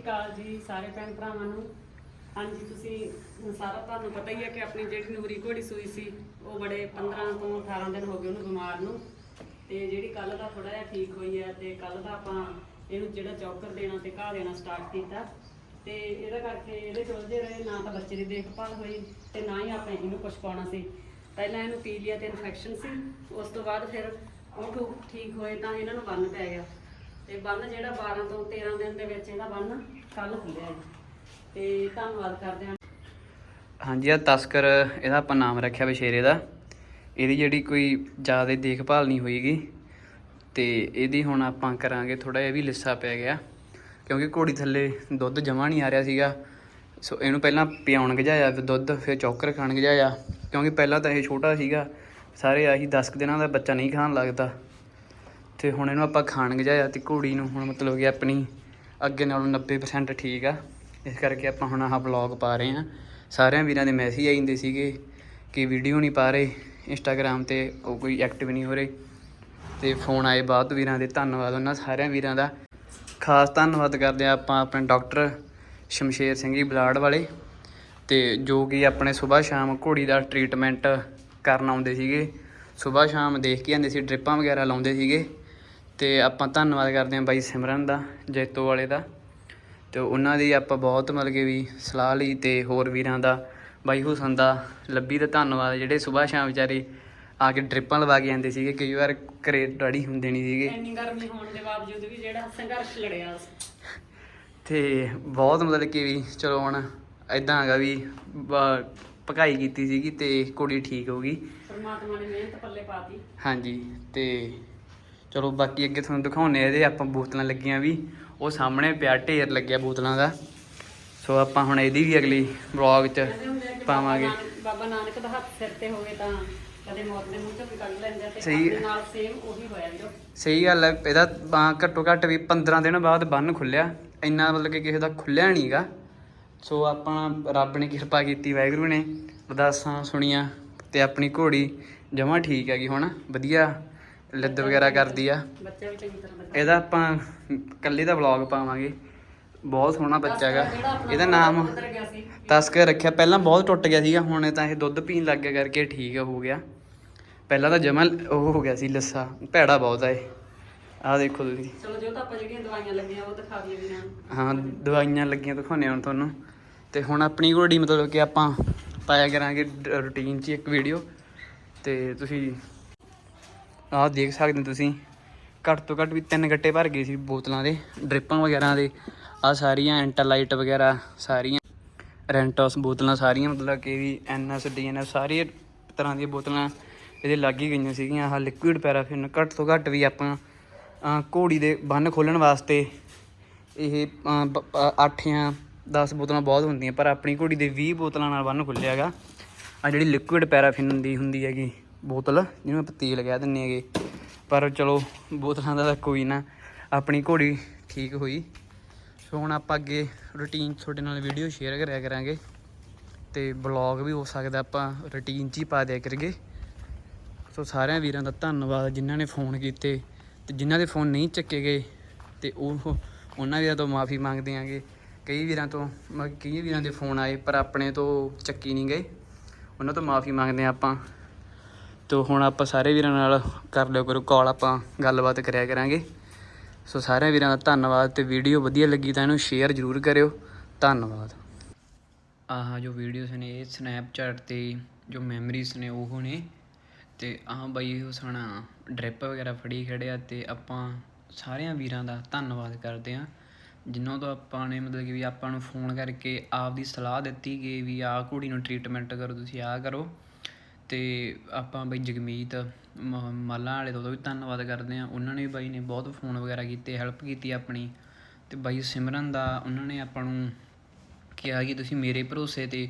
ਕਾਲ ਜੀ ਸਾਰੇ ਭੈਣ ਭਰਾਵਾਂ ਨੂੰ। ਹਾਂਜੀ, ਤੁਸੀਂ ਸਾਰਾ ਤੁਹਾਨੂੰ ਪਤਾ ਹੀ ਹੈ ਕਿ ਆਪਣੀ ਜਿਹੜੀ ਨੂਰੀ ਘੋੜੀ ਸੂਈ ਸੀ, ਉਹ ਬੜੇ 15 ਤੋਂ 18 ਦਿਨ ਹੋ ਗਏ ਉਹਨੂੰ ਬਿਮਾਰ ਨੂੰ। ਤੇ ਜਿਹੜੀ ਕੱਲ ਦਾ ਥੋੜਾ ਜਿਹਾ ਠੀਕ ਹੋਈ ਹੈ ਤੇ ਕੱਲ ਦਾ ਆਪਾਂ ਇਹਨੂੰ ਜਿਹੜਾ ਚੌਕਰ ਦੇਣਾ ਤੇ ਘਾਹ ਦੇਣਾ ਸਟਾਰਟ ਕੀਤਾ। ਤੇ ਇਹਦਾ ਕਰਕੇ ਇਹਦੇ ਚ ਰਹੇ, ਨਾ ਤਾਂ ਬੱਚੇ ਦੀ ਦੇਖਭਾਲ ਹੋਈ ਤੇ ਨਾ ਹੀ ਆਪਾਂ ਇਹਨੂੰ ਕੁਝ ਪਾਉਣਾ ਸੀ। ਪਹਿਲਾਂ ਇਹਨੂੰ ਪੀਲੀਆ ਤੇ ਇਨਫੈਕਸ਼ਨ ਸੀ, ਉਸ ਤੋਂ ਬਾਅਦ ਫਿਰ ਉਹ ਠੀਕ ਹੋਏ ਤਾਂ ਇਹਨਾਂ ਨੂੰ ਬੰਨ ਪੈ ਗਿਆ। ਤੇ ਬੰਨ ਜਿਹੜਾ 12 ਤੋਂ 13 ਦਿਨ ਦੇ ਵਿੱਚ ਇਹਦਾ ਬੰਨ ਕੱਲ ਖੁੱਲਿਆ ਜੀ ਤੇ ਧੰਨਵਾਦ ਕਰਦੇ ਹਾਂ। ਹਾਂਜੀ ਆ ਤਸਕਰ, ਇਹਦਾ ਆਪਾਂ ਨਾਮ ਰੱਖਿਆ ਬਸ਼ੇਰੇ ਦਾ। ਇਹਦੀ ਜਿਹੜੀ ਕੋਈ ਜ਼ਿਆਦਾ ਦੇਖਭਾਲ ਨਹੀਂ ਹੋਈਗੀ। ਤੇ ਇਹਦੀ ਹੁਣ ਆਪਾਂ ਕਰਾਂਗੇ ਥੋੜਾ ਜਿਹਾ ਵੀ ਲਿੱਸਾ ਪੈ ਗਿਆ। ਕਿਉਂਕਿ ਘੋੜੀ ਥੱਲੇ ਦੁੱਧ ਜਮਾ ਨਹੀਂ ਆ ਰਿਹਾ ਸੀਗਾ। ਸੋ ਇਹਨੂੰ ਪਹਿਲਾਂ ਪਿਆਉਣ ਗਜਾਇਆ, ਫਿਰ ਦੁੱਧ, ਫਿਰ ਚੌਕਰ ਖਾਣ ਗਜਾਇਆ। ਕਿਉਂਕਿ ਪਹਿਲਾਂ ਤਾਂ ਇਹ ਛੋਟਾ ਸੀਗਾ। ਸਾਰੇ ਆਹੀ 10 ਕੁ ਦਿਨਾਂ ਦਾ ਬੱਚਾ ਨਹੀਂ ਖਾਣ ਲੱਗਦਾ। ਤੇ ਹੁਣ ਇਹਨੂੰ ਆਪਾਂ ਖਾਣ ਗਜਾਇਆ ਤੇ ਘੋੜੀ ਨੂੰ ਹੁਣ ਮਤਲਬ ਕਿ ਆਪਣੀ ਅੱਗੇ ਨਾਲੋਂ 90% ਠੀਕ ਆ। ਇਸ ਕਰਕੇ ਆਪਾਂ ਹੁਣ ਆਹ ਵਲੌਗ ਪਾ ਰਹੇ ਹਾਂ। ਸਾਰਿਆਂ ਵੀਰਾਂ ਦੇ ਮੈਸੇਜ ਆਈ ਜਾਂਦੇ ਸੀਗੇ ਕਿ ਵੀਡੀਓ ਨਹੀਂ ਪਾ ਰਹੇ ਇੰਸਟਾਗ੍ਰam ਤੇ ਉਹ ਕੋਈ ਐਕਟਿਵ ਨਹੀਂ ਹੋ ਰਹੇ। ਤੇ ਫੋਨ ਆਏ ਬਾਅਦ ਵੀਰਾਂ ਦੇ, ਧੰਨਵਾਦ ਉਹਨਾਂ ਸਾਰਿਆਂ ਵੀਰਾਂ ਦਾ। ਖਾਸ ਧੰਨਵਾਦ ਕਰਦੇ ਆ ਆਪਾਂ ਆਪਣੇ ਡਾਕਟਰ ਸ਼ਮਸ਼ੇਰ ਸਿੰਘ ਜੀ ਬਲਾੜ ਵਾਲੇ ਤੇ ਜੋ ਕਿ ਆਪਣੇ ਸਵੇਰ ਸ਼ਾਮ ਘੋੜੀ ਦਾ ਟ੍ਰੀਟਮੈਂਟ ਕਰਨ ਆਉਂਦੇ ਸੀਗੇ। ਸਵੇਰ ਸ਼ਾਮ ਦੇਖ ਕੇ ਆਉਂਦੇ ਸੀ, ਡ੍ਰਿਪਾਂ ਵਗੈਰਾ ਲਾਉਂਦੇ ਸੀਗੇ। ਤੇ ਆਪਾਂ ਧੰਨਵਾਦ ਕਰਦੇ ਹਾਂ ਬਾਈ ਸਿਮਰਨ ਦਾ ਜੈਤੋ ਵਾਲੇ ਦਾ। ਤੇ ਉਹਨਾਂ ਦੀ ਆਪਾਂ ਬਹੁਤ ਮਤਲਬ ਕਿ ਵੀ ਸਲਾਹ ਲਈ ਤੇ ਹੋਰ ਵੀਰਾਂ ਦਾ ਬਾਈ ਹੁਸਨ ਦਾ ਲੱਭੀ ਦਾ ਧੰਨਵਾਦ। ਜਿਹੜੇ ਸਵੇਰ ਸ਼ਾਮ ਵਿਚਾਰੇ ਆ ਕੇ ਡ੍ਰਿਪਾਂ ਲਵਾ ਕੇ ਆਉਂਦੇ ਸੀਗੇ ਕਈ ਵਾਰ ਘਰੇ ਡੈਡੀ ਹੁੰਦੇ ਨਹੀਂ ਸੀਗੇ। ਇੰਨੀ ਗਰਮੀ ਹੋਣ ਦੇ ਬਾਵਜੂਦ ਵੀ ਜਿਹੜਾ ਸੰਘਰਸ਼ ਲੜਿਆ ਤੇ ਬਹੁਤ ਮਤਲਬ ਕਿ ਵੀ ਚਲੋ ਹੁਣ ਐਦਾਂ ਹੈਗਾ ਵੀ ਭਕਾਈ ਕੀਤੀ ਸੀਗੀ ਤੇ ਕੁੜੀ ਠੀਕ ਹੋ ਗਈ। ਪਰਮਾਤਮਾ ਨੇ ਮਿਹਨਤ ਪੱਲੇ ਪਾਤੀ। ਹਾਂਜੀ ਤੇ ਚਲੋ ਬਾਕੀ ਅੱਗੇ ਤੁਹਾਨੂੰ ਦਿਖਾਉਣੇ ਇਹਦੇ ਆਪਾਂ ਬੋਤਲਾਂ ਲੱਗੀਆਂ ਵੀ ਉਹ ਸਾਹਮਣੇ ਪਿਆ ਢੇਰ ਲੱਗਿਆ ਬੋਤਲਾਂ ਦਾ। ਸੋ ਆਪਾਂ ਹੁਣ ਇਹਦੀ ਵੀ ਅਗਲੀ ਵਲੌਗ 'ਚ ਪਾਵਾਂਗੇ। ਬਾਬਾ ਨਾਨਕ ਦਾ ਹੱਥ ਸਿਰ ਤੇ ਹੋਵੇ ਤਾਂ ਕਦੇ ਮੌਤ ਦੇ ਮੂੰਹ ਚੋਂ ਵੀ ਕੱਢ ਲੈਂਦੇ ਤੇ ਸਹੀ। ਆਪਣੇ ਨਾਲ ਸੇਮ ਉਹੀ ਹੋਇਆ ਵੀਰੋ। ਸਹੀ ਗੱਲ ਹੈ ਇਹਦਾ ਤਾਂ ਘੱਟੋ ਘੱਟ ਵੀ 15 ਦਿਨ ਬਾਅਦ ਬੰਨ ਖੁੱਲਿਆ। ਇੰਨਾ ਮਤਲਬ ਕਿ ਕਿਸੇ ਦਾ ਖੁੱਲਿਆ ਨਹੀਂਗਾ ਸੋ ਆਪਾਂ ਰੱਬ ਨੇ ਕਿਰਪਾ ਕੀਤੀ ਵਾਹਿਗੁਰੂ ਨੇ। ਅਰਦਾਸਾਂ ਸੁਣੀਆਂ ਤੇ ਆਪਣੀ ਘੋੜੀ ਜਮਾ ਠੀਕ ਹੈਗੀ ਹੁਣ ਵਧੀਆ। ਲੱਦ ਵਗੈਰਾ ਕਰਦੀ ਆ। ਬੱਚਾ ਵੀ ਚੰਗੀ ਤਰ੍ਹਾਂ ਬੱਚਾ ਇਹਦਾ ਆਪਾਂ ਕੱਲੇ ਦਾ ਵਲੌਗ ਪਾਵਾਂਗੇ। ਬਹੁਤ ਸੋਹਣਾ ਬੱਚਾ ਹੈਗਾ। ਇਹਦਾ ਨਾਮ ਤਸਕਰ ਰੱਖਿਆ। ਪਹਿਲਾਂ ਬਹੁਤ ਟੁੱਟ ਗਿਆ ਸੀਗਾ ਹੁਣ ਤਾਂ ਇਹ ਦੁੱਧ ਪੀਣ ਲੱਗ ਗਿਆ ਕਰਕੇ ਠੀਕ ਹੋ ਗਿਆ। ਪਹਿਲਾਂ ਤਾਂ ਜਮਾ ਉਹ ਹੋ ਗਿਆ ਸੀ ਲੱਸਾ। ਭੈੜਾ ਬਹੁਤ ਆ ਇਹ। ਆਹ ਦੇਖੋ ਤੁਸੀਂ। ਚਲੋ ਜੋ ਤਾਂ ਆਪਾਂ ਜਿਹੜੀਆਂ ਦਵਾਈਆਂ ਲੱਗੀਆਂ ਉਹ ਦਿਖਾ ਦਈਏ ਨੂੰ। ਹਾਂ ਦਵਾਈਆਂ ਲੱਗੀਆਂ ਦਿਖਾਉਂਦੇ ਹਾਂ ਹੁਣ ਤੁਹਾਨੂੰ। ਤੇ ਹੁਣ ਆਪਣੀ ਘੋੜੀ ਮਤਲਬ ਕਿ ਆਪਾਂ ਪਾਇਆ ਕਰਾਂਗੇ ਰੂਟੀਨ 'ਚ ਇੱਕ ਵੀਡੀਓ ਤੇ ਤੁਸੀਂ ਆਹ ਦੇਖ ਸਕਦੇ ਹੋ ਤੁਸੀਂ, ਘੱਟ ਤੋਂ ਘੱਟ ਵੀ ਤਿੰਨ ਗੱਟੇ ਭਰ ਗਏ ਸੀ ਬੋਤਲਾਂ ਦੇ, ਡ੍ਰਿਪਾਂ ਵਗੈਰਾ ਦੇ ਆ ਸਾਰੀਆਂ ਐਂਟਾਲਾਈਟ ਵਗੈਰਾ ਸਾਰੀਆਂ, ਰੈਂਟੋਸ ਬੋਤਲਾਂ ਸਾਰੀਆਂ, ਮਤਲਬ ਕਿ ਵੀ ਐਨਐਸ ਡੀਐਨਐਸ ਸਾਰੀ ਤਰ੍ਹਾਂ ਦੀਆਂ ਬੋਤਲਾਂ ਇਹਦੇ ਲੱਗ ਹੀ ਗਈਆਂ ਸੀਗੀਆਂ, ਆਹ ਲਿਕੁਇਡ ਪੈਰਾਫਿਨ ਘੱਟ ਤੋਂ ਘੱਟ ਵੀ ਆਪਾਂ ਘੋੜੀ ਦੇ ਬੰਨ ਖੋਲਣ ਵਾਸਤੇ ਇਹ 8 ਜਾਂ 10 ਬੋਤਲਾਂ ਬਹੁਤ ਹੁੰਦੀਆਂ, ਪਰ ਆਪਣੀ ਘੋੜੀ ਦੇ 20 ਬੋਤਲਾਂ ਨਾਲ ਬੰਨ ਖੁੱਲਿਆ ਹੈਗਾ। ਆ ਜਿਹੜੀ ਲਿਕੁਇਡ ਪੈਰਾਫਿਨ ਦੀ ਹੁੰਦੀ ਹੈਗੀ ਬੋਤਲ, ਜਿਹਨੂੰ ਆਪਾਂ ਤੇਲ ਕਹਿ ਦਿੰਨੇ ਹੈਗੇ। ਪਰ ਚਲੋ, ਬੋਤਲਾਂ ਦਾ ਤਾਂ ਕੋਈ ਨਾ, ਆਪਣੀ ਘੋੜੀ ਠੀਕ ਹੋਈ। ਸੋ ਹੁਣ ਆਪਾਂ ਅੱਗੇ ਰੂਟੀਨ ਤੁਹਾਡੇ ਨਾਲ ਵੀਡੀਓ ਸ਼ੇਅਰ ਕਰਿਆ ਕਰਾਂਗੇ। ਤੇ ਬਲੌਗ ਵੀ ਹੋ ਸਕਦਾ ਆਪਾਂ ਰੂਟੀਨ 'ਚ ਹੀ ਪਾ ਦਿਆ ਕਰੀਏ। ਸੋ ਸਾਰਿਆਂ ਵੀਰਾਂ ਦਾ ਧੰਨਵਾਦ, ਜਿਨ੍ਹਾਂ ਨੇ ਫੋਨ ਕੀਤੇ ਤੇ ਜਿਨ੍ਹਾਂ ਦੇ ਫੋਨ ਨਹੀਂ ਚੱਕੇ ਗਏ, ਤੇ ਉਹ ਉਹਨਾਂ ਵੀਰਾਂ ਤੋਂ ਮਾਫੀ ਮੰਗਦੇ ਆਂਗੇ। ਕਈ ਵੀਰਾਂ ਤੋਂ ਮ- ਕਈ ਵੀਰਾਂ ਦੇ ਫੋਨ ਆਏ, ਪਰ ਆਪਣੇ ਤੋਂ ਚੱਕੀ ਨਹੀਂ ਗਏ। ਉਹਨਾਂ ਤੋਂ ਮਾਫੀ ਮੰਗਦੇ ਹਾਂ ਆਪਾਂ। ਤੋ ਹੁਣ ਆਪਾਂ ਸਾਰੇ ਵੀਰਾਂ ਨਾਲ ਕਰ ਲਿਓ ਕਰੋ ਕਾਲ ਆਪਾਂ ਗੱਲਬਾਤ ਕਰਿਆ ਕਰਾਂਗੇ। ਸੋ ਸਾਰਿਆਂ ਵੀਰਾਂ ਦਾ ਧੰਨਵਾਦ ਤੇ ਵੀਡੀਓ ਵਧੀਆ ਲੱਗੀ ਤਾਂ ਇਹਨੂੰ ਸ਼ੇਅਰ ਜ਼ਰੂਰ ਕਰਿਓ। ਧੰਨਵਾਦ। ਆਹ ਜੋ ਵੀਡੀਓਜ਼ ਨੇ, ਇਹ ਸਨੈਪਚੈਟ ਤੇ ਜੋ ਮੈਮਰੀਜ਼ ਨੇ, ਉਹ ਨੇ। ਤੇ ਆਹ ਬਾਈ ਹੁਸਣਾ ਡ੍ਰਿਪ ਵਗੈਰਾ ਫੜੀ ਖੜਿਆ ਤੇ ਆਪਾਂ ਸਾਰਿਆਂ ਵੀਰਾਂ ਦਾ ਧੰਨਵਾਦ ਕਰਦੇ ਹਾਂ। ਜਿਨ੍ਹਾਂ ਤੋਂ ਆਪਾਂ ਨੇ ਮਤਲਬ ਕਿ ਵੀ ਆਪਾਂ ਨੂੰ ਫੋਨ ਕਰਕੇ ਆਪ ਦੀ ਸਲਾਹ ਦਿੱਤੀ ਗਈ ਵੀ ਆਹ ਕੁੜੀ ਨੂੰ ਟ੍ਰੀਟਮੈਂਟ ਕਰੋ, ਤੁਸੀਂ ਆਹ ਕਰੋ। ਅਤੇ ਆਪਾਂ ਬਾਈ ਜਗਮੀਤ ਮ- ਮਾਲਾਂ ਵਾਲੇ ਤੋਂ ਵੀ ਧੰਨਵਾਦ ਕਰਦੇ ਹਾਂ। ਉਹਨਾਂ ਨੇ ਵੀ ਬਾਈ ਨੇ ਬਹੁਤ ਫੋਨ ਵਗੈਰਾ ਕੀਤੇ ਹੈਲਪ ਕੀਤੀ ਆਪਣੀ। ਅਤੇ ਬਾਈ ਸਿਮਰਨ ਦਾ ਉਹਨਾਂ ਨੇ ਆਪਾਂ ਨੂੰ ਕਿਹਾ ਕਿ ਤੁਸੀਂ ਮੇਰੇ ਭਰੋਸੇ ਤੇ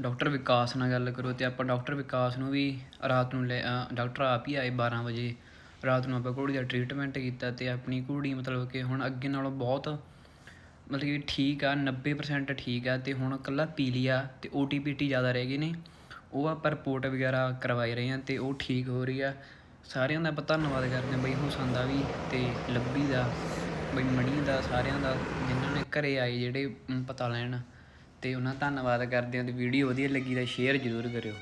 ਡਾਕਟਰ ਵਿਕਾਸ ਨਾਲ ਗੱਲ ਕਰੋ ਅਤੇ ਆਪਾਂ ਡਾਕਟਰ ਵਿਕਾਸ ਨੂੰ ਵੀ ਰਾਤ ਨੂੰ ਲੈ ਅ, ਡਾਕਟਰ ਆਪ ਹੀ ਆਏ 12 ਵਜੇ। ਰਾਤ ਨੂੰ ਆਪਾਂ ਘੋੜੀ ਦਾ ਟ੍ਰੀਟਮੈਂਟ ਕੀਤਾ ਅਤੇ ਆਪਣੀ ਘੋੜੀ ਮਤਲਬ ਕਿ ਹੁਣ ਅੱਗੇ ਨਾਲੋਂ ਬਹੁਤ ਮਤਲਬ ਕਿ ਠੀਕ ਆ 90% ਠੀਕ ਆ ਅਤੇ ਹੁਣ ਇਕੱਲਾ ਪੀਲੀਆ ਅਤੇ ਓ ਟੀ ਪੀ ਟੀ ਜ਼ਿਆਦਾ ਰਹਿ ਗਏ ਨੇ। ਉਹ ਆਪਾਂ ਰਿਪੋਰਟ ਵਗੈਰਾ ਕਰਵਾਈ ਰਹੇ ਹਾਂ ਅਤੇ ਉਹ ਠੀਕ ਹੋ ਰਹੀ ਆ। ਸਾਰਿਆਂ ਦਾ ਆਪਾਂ ਧੰਨਵਾਦ ਕਰਦੇ ਹਾਂ ਬਈ ਹੁਸਨ ਦਾ ਵੀ ਅਤੇ ਲੱਭੀ ਦਾ, ਬਈ ਮਣੀ ਦਾ, ਸਾਰਿਆਂ ਦਾ, ਜਿਨ੍ਹਾਂ ਨੇ ਘਰੇ ਆਏ ਜਿਹੜੇ ਪਤਾ ਲੈਣ ਅਤੇ ਉਹਨਾਂ ਧੰਨਵਾਦ ਕਰਦੇ ਹਾਂ ਅਤੇ ਵੀਡੀਓ ਵਧੀਆ ਲੱਗੀ ਤਾਂ ਸ਼ੇਅਰ ਜ਼ਰੂਰ ਕਰਿਓ।